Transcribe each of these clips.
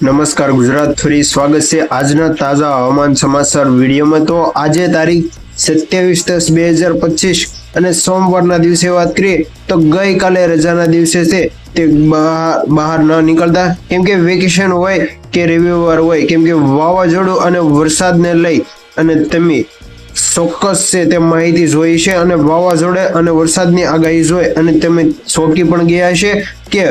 નમસ્કાર, ગુજરાત ફરી સ્વાગત છે આજના તાજા હવામાન સમાચાર વિડીયોમાં. તો આજે તારીખ સત્યાવીસ દસ બે હજાર પચીસ અને સોમવારના દિવસે વાત કરીએ તો ગઈકાલે રજાના દિવસે છે તે બહાર ન નીકળતા. કેમ કે વેકેશન હોય કે રવિવાર હોય, કેમ કે વાવાઝોડું અને વરસાદને લઈ અને તમે ચોક્કસ છે તે માહિતી જોઈ છે અને વાવાઝોડે અને વરસાદની આગાહી જોઈ અને તમે ચોંકી પણ ગયા છે કે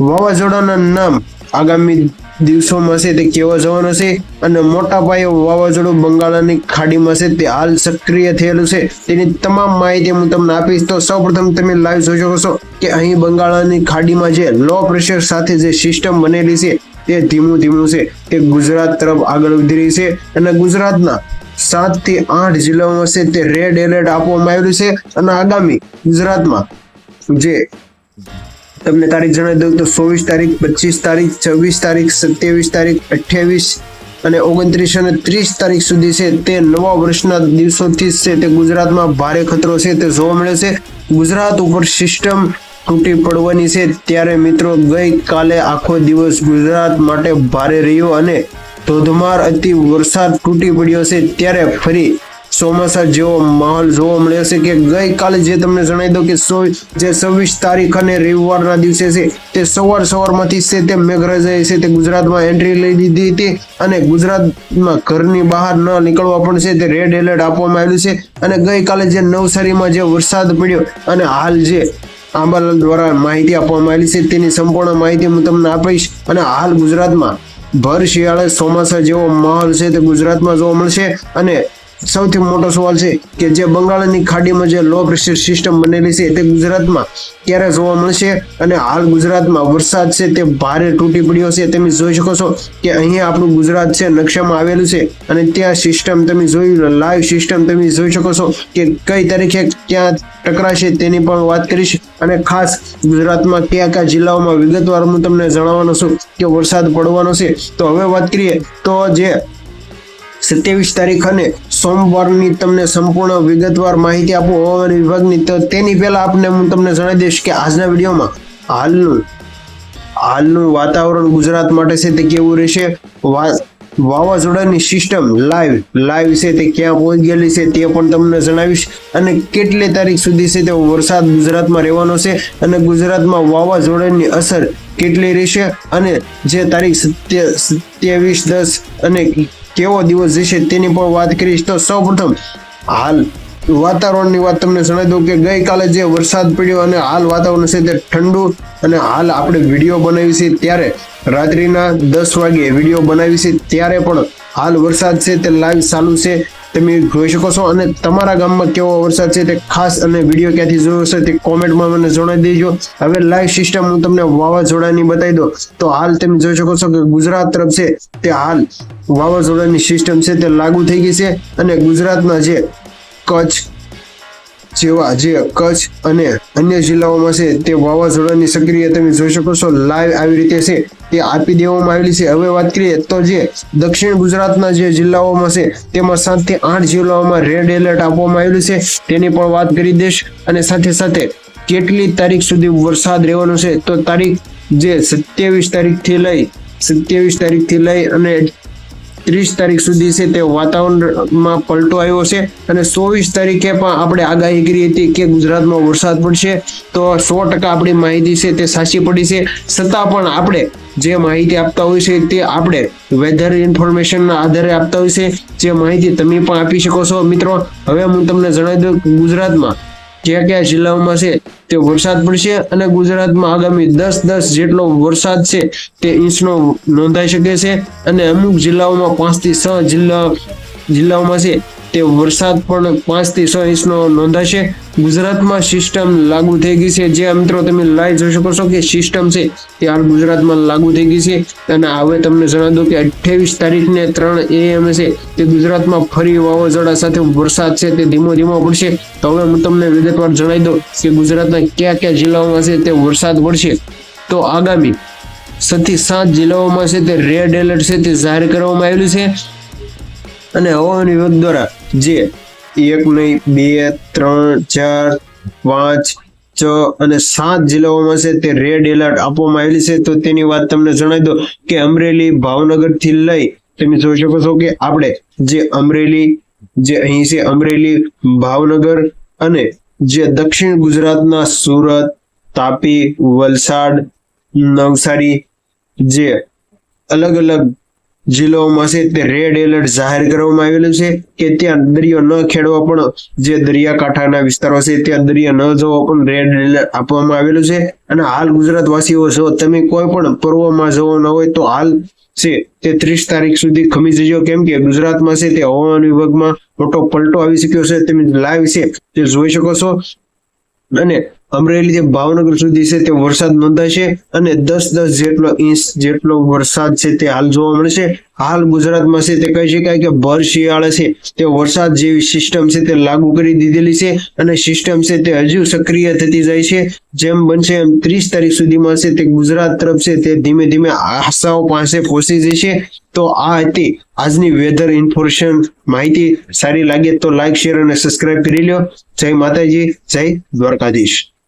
વાવાઝોડાના નામ આગામી દિવસોમાં છે તે કેવો જવાનો છે અને મોટા પાયે વાવાઝોડું બંગાળાની ખાડીમાં છે તે હાલ સક્રિય થયેલું છે. તેની તમામ માહિતી હું તમને આપીશ. તો સૌપ્રથમ તમે લાઈવ જોઈ શકો છો કે અહીં બંગાળાની ખાડીમાં જે લો પ્રેશર સાથે જે સિસ્ટમ બનેલી છે તે ધીમું ધીમું છે. તે ગુજરાત તરફ આગળ વધી રહી છે અને ગુજરાતના સાતથી આઠ જિલ્લાઓમાં છે તે રેડ એલર્ટ આપવામાં આવ્યું છે. અને આગામી ગુજરાતમાં જે તમને તારીખ જણાવી દઉં તો ચોવીસ તારીખ, પચીસ તારીખ, છવ્વીસ તારીખ, સત્યાવીસ તારીખ, અઠ્યાવીસ અને ઓગણત્રીસ અને ત્રીસ તારીખ સુધી છે તે નવા વર્ષના દિવસોથી છે તે ગુજરાતમાં ભારે ખતરો છે તે જોવા મળે છે. ગુજરાત ઉપર સિસ્ટમ તૂટી પડવાની છે ત્યારે મિત્રો ગઈ કાલે આખો દિવસ ગુજરાત માટે ભારે રહ્યો અને ધોધમાર અતિ વરસાદ તૂટી પડ્યો છે ત્યારે ફરી ચોમાસા જેવો માહોલ જોવા મળ્યો છે કે ગઈકાલે જે તમને જણાવી દઉં કે જે છવ્વીસ તારીખ અને રવિવારના દિવસે છે, તે સવાર સવારમાંથી છે તે મેઘરાજાએ છે તે ગુજરાતમાં એન્ટ્રી લઈ દીધી હતી અને ગુજરાતમાં ઘરની બહાર ન નીકળવા પણ છે, તે રેડ એલર્ટ આપવામાં આવ્યું છે અને ગઈકાલે જે નવસારીમાં જે વરસાદ પડ્યો અને હાલ જે આંબાલાલ દ્વારા માહિતી આપવામાં આવેલી છે, તેની સંપૂર્ણ માહિતી હું તમને આપીશ અને હાલ ગુજરાતમાં ભર શિયાળે ચોમાસા જેવો માહોલ છે તે ગુજરાતમાં જોવા મળશે અને સૌથી મોટો સવાલ છે કે જે બંગાળની ખાડીમાં જે લો પ્રેશર સિસ્ટમ બનેલી છે તે ગુજરાતમાં ક્યારે જોવા મળશે? અને હાલ ગુજરાતમાં વરસાદ છે તે ભારે તૂટી પડ્યો છે. તમે જોઈ શકો છો કે અહીંયા આપણું ગુજરાત છે, નકશામાં આવેલું છે. અને ત્યાં સિસ્ટમ તમે જોઈ લાઈવ સિસ્ટમ તમે જોઈ શકો છો કે કઈ તારીખે ક્યાં ટકરાશે તેની પણ વાત કરીશ. અને ખાસ ગુજરાતમાં કયા કયા જિલ્લાઓમાં વિગતવાર હું તમને જણાવવાનો છું કે વરસાદ પડવાનો છે. તો હવે વાત કરીએ તો જે સત્યાવીસ તારીખ અને સોમવારની તમને સંપૂર્ણ વિગતવાર માહિતી આપું હવામાન વિભાગની. તો તેની પહેલાં આપને હું તમને જણાવી દઈશ કે આજના વિડીયોમાં હાલનું હાલનું વાતાવરણ ગુજરાત માટે છે તે કેવું રહેશે? વાવાઝોડાની સિસ્ટમ લાઈવ લાઈવ છે તે ક્યાં પહોંચી ગયેલી છે તે પણ તમને જણાવીશ. અને કેટલી તારીખ સુધી છે તે વરસાદ ગુજરાતમાં રહેવાનો છે અને ગુજરાતમાં વાવાઝોડાની અસર કેટલી રહેશે? અને જે તારીખ સત્ય, સત્યાવીસ દસ અને કેવો દિવસ જશે તેની પણ વાત કરીશ. તો સૌપ્રથમ હાલ વાતાવરણની વાત તમને જણાવી દઉં કે ગઈકાલે જે વરસાદ પડ્યો અને હાલ વાતાવરણ છે તે ઠંડુ અને હાલ આપણે વીડિયો બનાવી છે ત્યારે રાત્રિના દસ વાગે વીડિયો બનાવી છે ત્યારે પણ હાલ વરસાદ છે તે લાઈવ ચાલુ છે. તમે જોઈ શકો છો અને તમારા ગામમાં કેવો વરસાદ છે તે ખાસ અને વીડિયો ક્યાંથી જોયો છે તે કોમેન્ટમાં મને જણાવી દેજો. હવે લાઈવ સિસ્ટમ હું તમને વાવાઝોડાની બતાવી દો તો હાલ તમે જોઈ શકો છો કે ગુજરાત તરફ છે તે હાલ વાવાઝોડાની સિસ્ટમ છે તે લાગુ થઈ ગઈ છે અને ગુજરાતના જે કચ્છ જેવા જે કચ્છ અને અન્ય જિલ્લાઓમાં છે તે વાવાઝોડાની સક્રિય તમે જોઈ શકો છો. લાઈવ આવી રીતે છે તે આપી દેવામાં આવેલી છે. હવે વાત કરીએ તો જે દક્ષિણ ગુજરાતના જે જિલ્લાઓમાં છે તેમાં સાતથી આઠ જિલ્લાઓમાં રેડ એલર્ટ આપવામાં આવેલું છે. તેની પણ વાત કરી દઈશ અને સાથે સાથે કેટલી તારીખ સુધી વરસાદ રહેવાનો છે તો તારીખ જે સત્યાવીસ તારીખથી લઈ, સત્યાવીસ તારીખથી લઈ અને ત્રીસ તારીખ સુધી છે તે વાતાવરણમાં પલટો આવ્યો છે અને ચોવીસ તારીખે પણ આપણે આગાહી કરી હતી કે ગુજરાતમાં વરસાદ પડશે. તો સો ટકા આપણી માહિતી છે તે સાચી પડી છે. છતાં પણ આપણે જે માહિતી આપતા હોય છે તે આપણે વેધર ઇન્ફોર્મેશનના આધારે આપતા હોય છે. જે માહિતી તમે પણ આપી શકો છો મિત્રો. હવે હું તમને જણાવી દઉં ગુજરાતમાં કયા કયા જિલ્લાઓમાં છે તે વરસાદ પડશે અને ગુજરાતમાં આગામી દસ દસ જેટલો વરસાદ છે તે ઇંચનો નોંધાઈ શકે છે અને અમુક જિલ્લાઓમાં પાંચથી છ જિલ્લા જિલ્લાઓમાં છે તે વરસાદ પણ પાંચથી છ ઇંચનો નોંધાશે. ગુજરાતમાં સિસ્ટમ લાગુ થઈ ગઈ છે. જે મિત્રો તમે લાઈવ જોઈ શકો છો કે સિસ્ટમ છે તે હાલ ગુજરાતમાં લાગુ થઈ ગઈ છે. અને હવે તમને જણાવી દઉં કે અઠ્યાવીસ તારીખને ત્રણ એએમ છે. તે ગુજરાતમાં ફરી વાવાઝોડા સાથે વરસાદ છે. તે ધીમો ધીમો પડશે. તો હવે હું તમને વિગતવાર જણાવી દઉં કે ગુજરાતના કયા કયા જિલ્લાઓમાં છે તે વરસાદ પડશે તો આગામી સથી સાત જિલ્લાઓમાં છે તે રેડ એલર્ટ છે તે જાહેર કરવામાં આવેલું છે. અને હવામાન વિભાગ દ્વારા જે એક નહીં, બે, ત્રણ, ચાર, પાંચ, છ અને સાત જિલ્લાઓમાં છે તે રેડ એલર્ટ આપવામાં આવેલી છે. તો તેની વાત તમને જણાવી દો કે અમરેલી ભાવનગરથી લઈ તમે જોઈ શકો છો કે આપણે જે અમરેલી, જે અહીં છે અમરેલી, ભાવનગર અને જે દક્ષિણ ગુજરાતના સુરત, તાપી, વલસાડ, નવસારી જે અલગ અલગ જિલ્લાઓમાં છે તે રેડ એલર્ટ જાહેર કરવામાં આવેલું છે કે ત્યાં દરિયો ન ખેડવા પણ જે દરિયાકાંઠાના વિસ્તારો છે ત્યાં દરિયા ન જવો પણ રેડ એલર્ટ આપવામાં આવેલું છે. અને હાલ ગુજરાતવાસીઓ, જો તમે કોઈ પણ પર્વમાં જવાના હોય તો હાલ છે તે ત્રીસ તારીખ સુધી ખમી જજો. કેમ કે ગુજરાતમાં છે તે હવામાન વિભાગમાં મોટો પલટો આવી શક્યો છે. તમે લાઈવ છે તે જોઈ શકો છો. અને અમરેલી ભાવનગર સુધી છે તે વરસાદ નોંધાશે અને દસ દસ જેટલો ઇંચ જેટલો વરસાદ છે તે હાલ જોવા મળશે હાલ ગુજરાતમાં છે તે કહી શકાય કે ભર શિયાળે છે, તે વરસાદ જેવી સિસ્ટમ છે તે લાગુ કરી દીધેલી છે અને સિસ્ટમ છે તે હજુ સક્રિય થતી જાય છે. જેમ બનશે એમ ત્રીસ તારીખ સુધીમાં છે તે ગુજરાત તરફ છે તે ધીમે ધીમે આશાઓ પાસે પહોંચી જશે. તો આ હતી આજની વેધર ઇન્ફોર્મેશન માહિતી. સારી લાગે તો લાઈક શેર અને સબસ્ક્રાઇબ કરી લ્યો. જય માતાજી, જય દ્વારકાધીશ.